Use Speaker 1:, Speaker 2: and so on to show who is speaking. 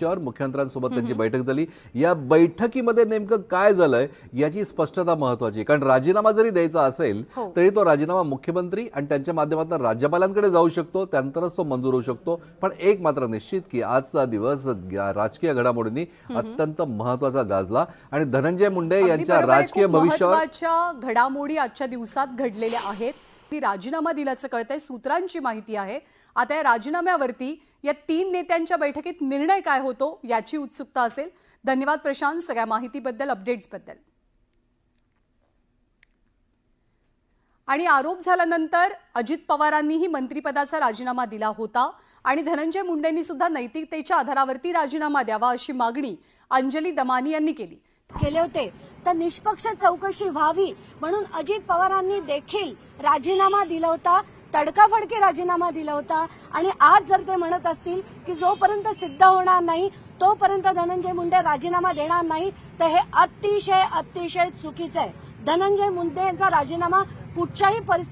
Speaker 1: विषयावर मुख्यमंत्र्यांसोबत त्यांची बैठक झाली या बैठकीमध्ये नेमकं काय झालंय याची स्पष्टता महत्वाची. कारण राजीनामा जरी द्यायचा असेल
Speaker 2: हो.
Speaker 1: तरी तो राजीनामा मुख्यमंत्री आणि त्यांच्या माध्यमातून राज्यपालांकडे जाऊ शकतो त्यानंतरच तो मंजूर होऊ शकतो पण एक मात्र निश्चित की आजचा दिवस राजकीय घडामोडींनी अत्यंत महत्त्वाचा गाजला आणि धनंजय मुंडे यांच्या. राजकीय भविष्यावर
Speaker 2: घडामोडी आजच्या दिवसात घडलेल्या आहेत ती राजीनामा दिल्याचं कळतंय सूत्रांची माहिती आहे. आता या राजीनाम्यावरती या तीन नेत्यांच्या बैठकीत निर्णय काय होतो याची उत्सुकता असेल. धन्यवाद प्रशांत सगळ्या माहितीबद्दल अपडेट्सबद्दल. आणि आरोप झाल्यानंतर अजित पवारांनीही मंत्रिपदाचा राजीनामा दिला होता आणि धनंजय मुंडेंनी सुद्धा नैतिकतेच्या आधारावरती राजीनामा द्यावा अशी मागणी अंजली दमानी यांनी केली.
Speaker 3: केले होते. तर निष्पक्ष चौकशी व्हावी म्हणून अजित पवारांनी देखील राजीनामा दिला होता तडकाफडकी राजीनामा दिला होता. आणि आज जर ते म्हणत असतील की जोपर्यंत सिद्ध होणार नाही तोपर्यंत धनंजय मुंडे राजीनामा देणार नाही तर हे अतिशय अतिशय चुकीचं आहे. धनंजय मुंडे यांचा राजीनामा कुठच्याही परिस्थिती